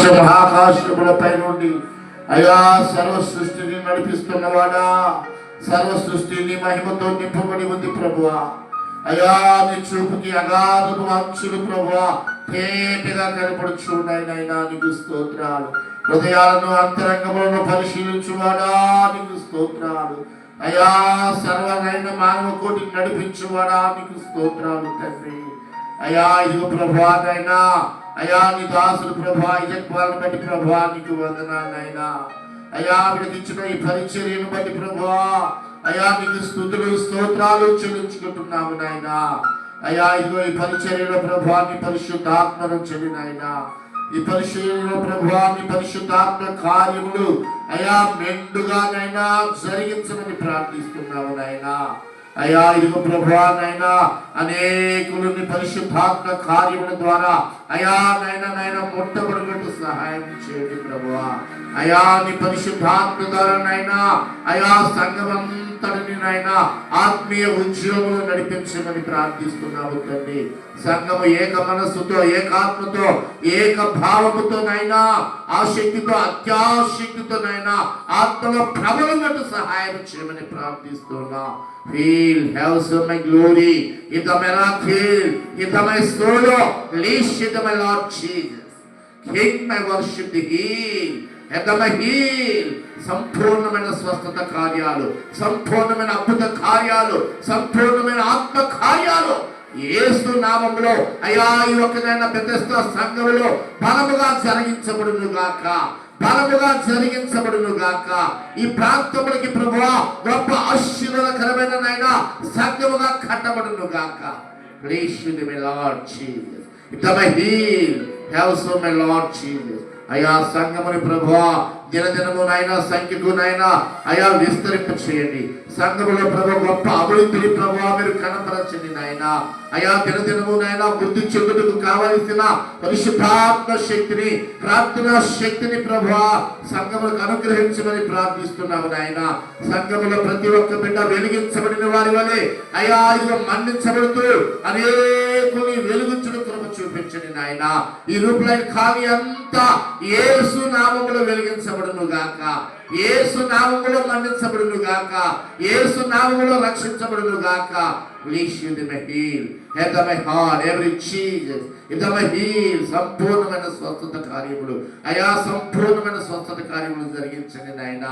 ఆకాశ మహాకాశములపై నుండి అయా సర్వ సృష్టిని నడిపిస్తున్నవాడా సర్వ సృష్టిని మహిమతో నింపబడి ఉంది ప్రభువా. అయా నీ చూపుకి అగాధము అక్షులు ప్రభువా. తేటగా కనపడుచున్నాయి నైనా నీకు స్తోత్రాలు. హృదయాలను అంతరంగములను పరిశీలించువాడా నీకు స్తోత్రాలు. అయా సర్వనైన మానవ కోటి నడిపించువాడా నీకు స్తోత్రాలు తండ్రి. అయా ఇదిగో ప్రభానైనా అయా నీ దాసుడు ప్రభా ఇజత్వాలను బట్టి ప్రభా నీకు వందనాలైనా అయా విడికిచ్చిన ఈ పరిచర్యను బట్టి ప్రభా అయా నీకు స్థుతులు స్తోత్రాలు చెల్లించుకుంటున్నాము నాయనా. అయా ఇదిగో ఈ పరిచర్యలో ప్రభా నీ పరిశుద్ధాత్మను చెల్లి నాయనా. ఈ పరిశీలనలో ప్రభావాన్ని పరిశుద్ధాత్మ కార్యములు అయా మెండుగానైనా జరిగించమని ప్రార్థిస్తున్నావు నాయనా. అయా ఇదిగో ప్రభా నైనా అనేకులు పరిశుద్ధాత్మ కార్యముల ద్వారా అయా నైనా నైనా ముట్టబడినట్టు సహాయం చేయండి ప్రభువా అయా నీ పరిశుద్ధాత్మ ద్వారా నైనా అయా సంగమం సంఘమంతటిని నాయన ఆత్మీయ ఉద్యోగులు నడిపించమని ప్రార్థిస్తున్నాము తండ్రి సంఘము ఏక మనస్సుతో ఏకాత్మతో ఏక భావముతో నైనా ఆసక్తితో అత్యాశక్తితో నైనా ఆత్మలో ప్రబలన్నట్టు సహాయం చేయమని ప్రార్థిస్తున్నా Feel, have some my glory. In the miracle, in the my solo, leash in the my Lord Jesus. King my worship the heel. సంపూర్ణమైన స్వస్థత కార్యాలు సంపూర్ణమైన అద్భుత కార్యాలు సంపూర్ణమైన ఆత్మ కార్యాలు. ఏసు నామంలో అయా ఈ ఒకదైన పెద్ద సంఘములో బలముగా జరిగించబడును గాక. బలముగా జరిగించబడును గాక. ఈ ప్రాంతములకి ప్రభువా గొప్ప ఆశీర్వాదకరమైన నాయన సంఘముగా కట్టబడును గాక. Please the my lord Jesus it my heal have so my lord Jesus అయా సంఘముని ప్రభువా దినదినము నాయన సంఖ్యకు నాయన అయా విస్తరింప చేయండి. సంఘములో ప్రభు గొప్ప అభివృద్ధిని ప్రభు మీరు కనపరచండి నాయన. అయా దినదినము నాయన వృద్ధి చెందుటకు కావలసిన పరిశుద్ధాత్మ శక్తిని ప్రార్థనా శక్తిని ప్రభు సంఘములకు అనుగ్రహించమని ప్రార్థిస్తున్నాము నాయన. సంఘములో ప్రతి ఒక్క బిడ్డ వెలిగించబడిన వారి వలె అయా ఇక మన్నించబడుతూ అనేకుని వెలుగు చూపించండి నాయన. ఈ రూపులైన ఖాళీ అంతా ఏసు నామములో వెలిగించబడును గాక. ఏసు నామములో మన్నించబడును గాక. ఏసు నామములో రక్షించబడును గాక. Please you the heal. Head of my heart, every Jesus. In the heal. సంపూర్ణమైన స్వస్థత కార్యములు అయా సంపూర్ణమైన స్వస్థత కార్యములు జరిగించండి నాయన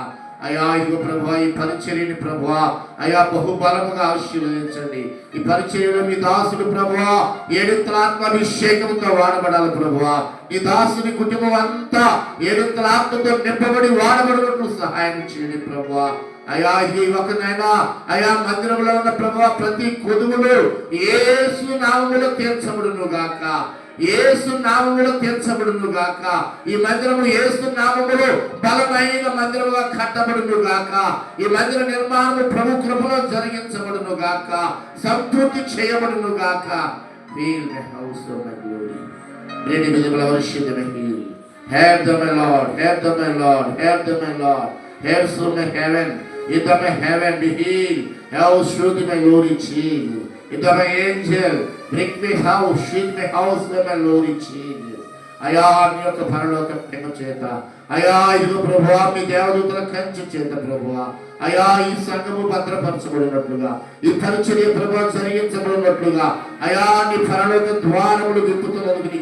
అయా ఇగో ప్రభా ఈ పరిచర్యని ప్రభా అయా బహుబలముగా ఆశీర్వదించండి ఈ పరిచర్యలో మీ దాసుడు ప్రభా ఏడుత్తలాత్మ అభిషేకంతో వాడబడాలి ప్రభా ఈ దాసుని కుటుంబం అంతా ఏడుత్తలాత్మతో నింపబడి వాడబడినట్లు సహాయం చేయండి ప్రభా అయా ఈ ఒకనైనా అయా మందిరంలో ఉన్న ప్రభు ప్రతి కొదువులు ఏసు నామములో తీర్చబడును గాక ఏసు నామములో తీర్చబడును గాక ఈ మందిరము ఏసు నామములో బలమైన మందిరముగా కట్టబడును గాక ఈ మందిర నిర్మాణము ప్రభు కృపలో జరిగించబడును గాక సంతృప్తి చేయబడును గాక Fill the house of my glory. Let it. Have them, my Lord. Have them, my Lord. Have them, my Lord. Have so my heaven. In the my heaven be healed. House through the my glory Jesus. In the my angel. Bring me house. Shield my house with my glory Jesus. అయా నీ యొక్క పరలోక ప్రేమ చేత అయా ఇదిగో ప్రభువా మీ దేవదూతల కంచె చేత ప్రభువా అయా ఈ సంఘము భద్రపరచబడినట్లుగా ఈ పరిచర్య ప్రభావ జరిగించబడినట్లుగా అయా నీ పరలోక ద్వారములు విప్పుతున్నందుకు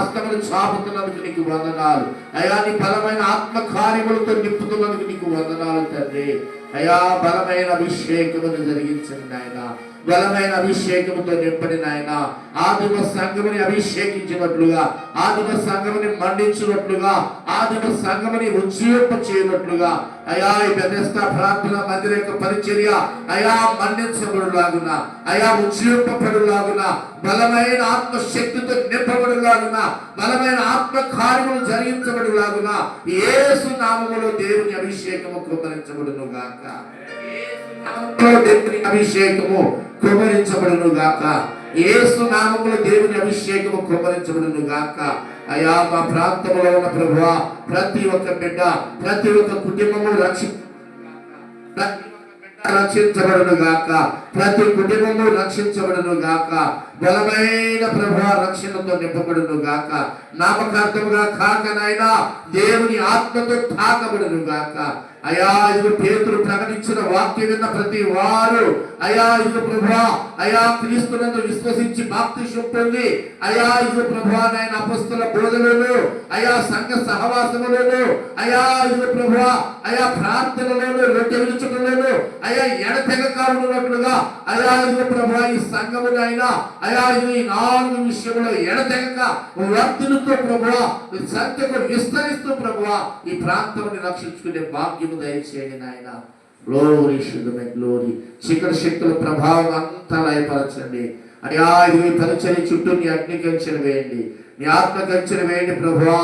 హస్తములు చాపుతున్నందుకు నీకు వందనాలు. అయా నీ బలమైన ఆత్మ కార్యములతో నింపుతున్నందుకు నీకు వందనాలు తండ్రి. అయా బలమైన అభిషేకమును జరిగించండి నాయన. బలమైన అభిషేకముతో నింపడిన ఆయన ఆదిమ సంఘముని అభిషేకించినట్లుగా ఆదిమ సంఘముని మండించినట్లుగా ఆదిమ సంఘముని ఉజ్జీవింప చేయనట్లుగా అయా ఈ పెద్ద ప్రార్థన మందిర యొక్క పరిచర్య అయా మండించబడులాగున అయా ఉజ్జీవింపబడులాగున బలమైన ఆత్మ శక్తితో నింపబడులాగున బలమైన ఆత్మ కార్యములు జరిగించబడులాగున యేసు నామములో దేవుని అభిషేకము కుమరించబడును గాక దేవుని అభిషేకము కుమరించబడును గాక. ఏసు నామములు దేవుని అభిషేకము కుమరించబడును గాక. అయా మా ప్రాంతంలో ఉన్న ప్రభువా ప్రతి ఒక్క బిడ్డ ప్రతి ఒక్క కుటుంబము రక్షి ప్రతి ఒక్క రక్షించబడును గాక. ప్రతి కుటుంబము రక్షించబడును గాక. బలమైన ప్రభు రక్షణతో నింపబడును గాక. నామకార్థముగా కాక నాయన దేవుని ఆత్మతో తాకబడును గాక. అయా ఇదిగో పేతులు ప్రకటించిన వాక్యం విన్న ప్రతి వారు అయా ఇదిగో ప్రభా అయా క్రీస్తునందు విశ్వసించి భక్తి పొంది అయా ఇదిగో ప్రభా నాయన అపస్తుల బోధనలు అయా సంఘ సహవాసములను అయా ఇదిగో ప్రభా అయా ప్రార్థనలను రొట్టె విలుచుటలను అయా ఎడతెగక ఉన్నట్లుగా అయా ప్రభా ఈ సంఘమునైనా అయా ఈ నాలుగు విషయంలో ఎడతెగక వర్తులతో ప్రభువా ఈ సత్యకు విస్తరిస్తూ ప్రభువా ఈ ప్రాంతాన్ని రక్షించుకునే భాగ్యము దయచేయండి నాయన. గ్లోరీ శుద్ధమే గ్లోరీ శిఖర శక్తుల ప్రభావం అంతా లయపరచండి. అయ్యా ఇది ఈ చుట్టూ నీ అగ్ని కంచెన వేయండి. నీ ఆత్మ కంచెన వేయండి ప్రభువా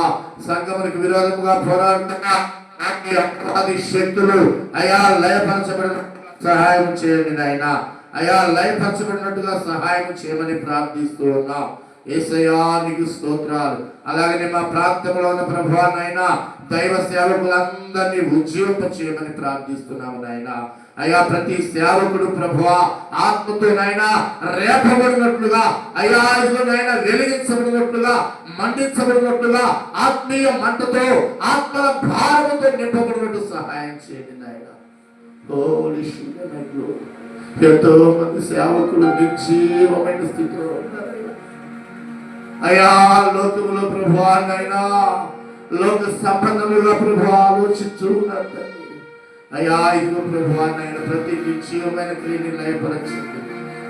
సంగమునికి విరోధముగా పోరాడుతున్నా అపరాధి శక్తులు అయా లయపరచబడిన సహాయం చేయండి నాయన. అయా లయపరచబడినట్టుగా సహాయం చేయమని ప్రార్థిస్తూ ఉన్నాం. ఏసయ్యా నీకు స్తోత్రాలు. అలాగనే మా ప్రాంతంలో ఉన్న ప్రభా దైవ సేవకులందరినీ ఉజ్జీవింప చేయమని ప్రార్థిస్తున్నాము నాయన. అయ్యా ప్రతి సేవకుడు ప్రభువా ఆత్మతో నాయన రేపబడినట్లుగా అయ్యా నాయన వెలిగించబడినట్లుగా మండించబడినట్లుగా ఆత్మీయ మంటతో ఆత్మల భారముతో నింపబడినట్టు సహాయం చేయండి నాయన. ఎంతో మంది సేవకులు నిర్జీవమైన స్థితిలో ఉన్నారు. అయా లోకములో ప్రభు నైనా లోక సంబంధములుగా ప్రభు ఆలోచించు అయ్యా ఇదిగో ప్రభు నైనా ప్రతి నిశ్చయమైన క్రియని లయపరచండి.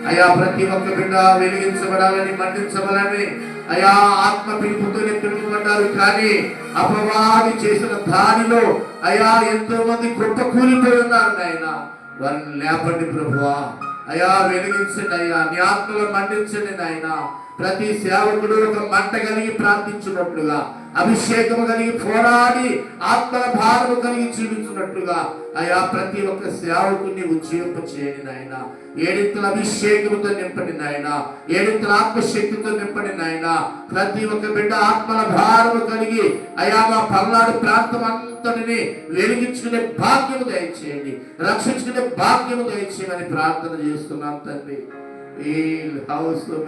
అయ్యా ప్రతి ఒక్క బిడ్డ వెలిగించబడాలని మండించబడాలని అయా ఆత్మ పిలుపుతోనే పిలుపుబడ్డారు కానీ అపవాది చేసిన దానిలో అయా ఎంతో మంది గొప్ప కూలిపోయి ఉన్నారు నాయన. వారిని లేపండి ప్రభువా. అయా వెలిగించండి అయ్యా. నీ ఆత్మలో మండించండి నాయనా. ప్రతి సేవకుడు ఒక మంట కలిగి ప్రార్థించినట్లుగా అభిషేకము కలిగి పోరాడి ఆత్మల భారము కలిగి చూపించినట్లుగా అయా ప్రతి ఒక్క సేవకుని ఉజ్జీవింప చేయండి నాయన. ఏడింతల అభిషేకముతో నింపండి నాయన. ఏడింతల ఆత్మశక్తితో నింపండి నాయన. ప్రతి ఒక్క బిడ్డ ఆత్మల భారము కలిగి అయా మా పల్నాడు ప్రాంతం అంతటిని వెలిగించుకునే భాగ్యము దయచేయండి. రక్షించుకునే భాగ్యము దయచేయమని ప్రార్థన చేస్తున్నాం తండ్రి. ఈ హౌస్లో